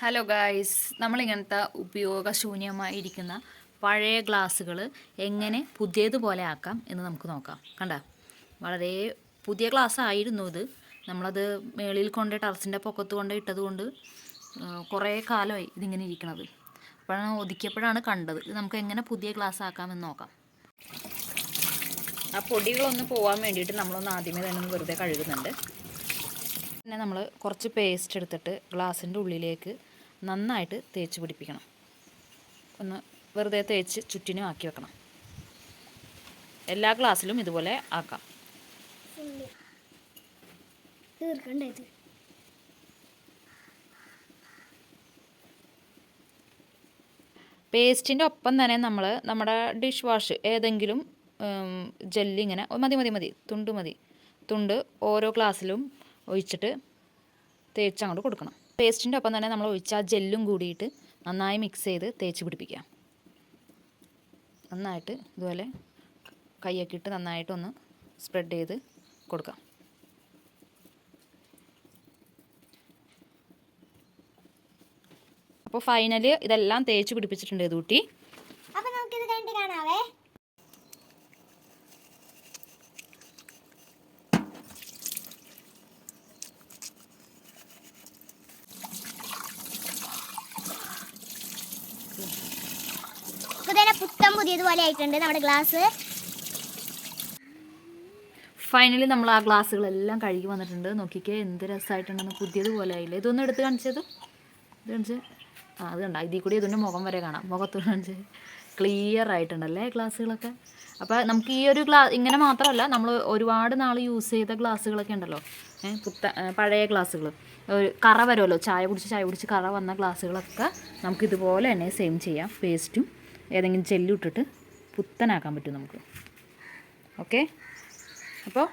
Hello guys നമ്മളിങ്ങനത്തെ ഉപയോഗശൂന്യമായിരിക്കുന്ന പഴയ ഗ്ലാസ്സുകൾ എങ്ങനെ പുതിയതുപോലെ ആക്കാം എന്ന് നമുക്ക് നോക്കാം. കണ്ട? വളരെ പുതിയ ഗ്ലാസ് ആയിരുന്നു ഇത്. നമ്മളത് മേളിൽ കൊണ്ട് ടെറസിന്റെ പൊക്കത്ത് കൊണ്ട് ഇട്ടത് കൊണ്ട് കുറേ കാലമായി ഇതിങ്ങനെ ഇരിക്കണത്. അപ്പോഴാണ് ഒതുക്കിയപ്പോഴാണ് കണ്ടത്. ഇത് നമുക്ക് എങ്ങനെ പുതിയ ഗ്ലാസ് ആക്കാമെന്ന് നോക്കാം. ആ പൊടികളൊന്ന് പോകാൻ വേണ്ടിയിട്ട് നമ്മളൊന്ന് ആദ്യമേ തന്നെ വെറുതെ കഴുകുന്നുണ്ട്. പിന്നെ നമ്മൾ കുറച്ച് പേസ്റ്റ് എടുത്തിട്ട് ഗ്ലാസിന്റെ ഉള്ളിലേക്ക് നന്നായിട്ട് തേച്ച് പിടിപ്പിക്കണം. ഒന്ന് വെറുതെ തേച്ച് ചുറ്റിനും ആക്കി വെക്കണം. എല്ലാ ഗ്ലാസ്സിലും ഇതുപോലെ ആക്കാം. തീർക്കണ്ടേ പേസ്റ്റിന്റെ ഒപ്പം തന്നെ നമ്മൾ നമ്മുടെ ഡിഷ് വാഷ് ഏതെങ്കിലും ജെല്ലി ഇങ്ങനെ മതി മതി മതി തുണ്ട് മതി. തുണ്ട് ഓരോ ഗ്ലാസ്സിലും ഒഴിച്ചിട്ട് തേച്ച് അങ്ങോട്ട് കൊടുക്കണം. പേസ്റ്റിന്റെ ഒപ്പം തന്നെ നമ്മൾ ഒഴിച്ച ആ ജെല്ലും കൂടിയിട്ട് നന്നായി മിക്സ് ചെയ്ത് തേച്ച് പിടിപ്പിക്കാം. നന്നായിട്ട് ഇതുപോലെ കൈയൊക്കെ ഇട്ട് നന്നായിട്ടൊന്ന് സ്പ്രെഡ് ചെയ്ത് കൊടുക്കാം. അപ്പോൾ ഫൈനൽ ഇതെല്ലാം തേച്ച് പിടിപ്പിച്ചിട്ടുണ്ട് ഇതൂട്ടി അപ്പോൾ നമുക്കിത് കണ്ട് കാണാവേ ഇതന്നെ പുത്തം പുതിയതുപോലെ ആയിട്ടുണ്ട് നമ്മുടെ ഗ്ലാസ്. ഫൈനലി നമ്മൾ ആ ഗ്ലാസ്സുകളെല്ലാം കഴുകി വന്നിട്ടുണ്ട്. നോക്കിക്കേ എന്ത് രസമായിട്ടുണ്ടെന്ന് പുതിയതുപോലെ ആയില്ലേ? ഇതൊന്നും എടുത്ത് കാണിച്ചത് ഇത്. കാണിച്ച്. ആ അത് കണ്ട? ഇതിൽ കൂടി ഇതിന്റെ മുഖം വരെ കാണാം. മുഖത്ത് കാണിച്ച്. ക്ലിയർ ആയിട്ടുണ്ടല്ലേ ഗ്ലാസ്സുകളൊക്കെ? അപ്പോൾ നമുക്ക് ഈ ഒരു ഗ്ലാസ് ഇങ്ങനെ മാത്രമല്ല നമ്മൾ ഒരുപാട് നാൾ യൂസ് ചെയ്ത ഗ്ലാസ്സുകളൊക്കെ ഉണ്ടല്ലോ. പുത്ത പഴയ ഗ്ലാസ്സുകൾ. ഒരു കറ വരുമല്ലോ? ചായ കുടിച്ച് ചായ കുടിച്ച് കറ വന്ന ഗ്ലാസ്സുകളൊക്കെ നമുക്ക് ഇതുപോലെ തന്നെ സെയിം ചെയ്യാം. പേസ്റ്റും ഏതെങ്കിലും ജെല്ലിട്ടിട്ട് പുത്തനാക്കാൻ പറ്റും നമുക്ക്. ഓക്കെ? അപ്പോൾ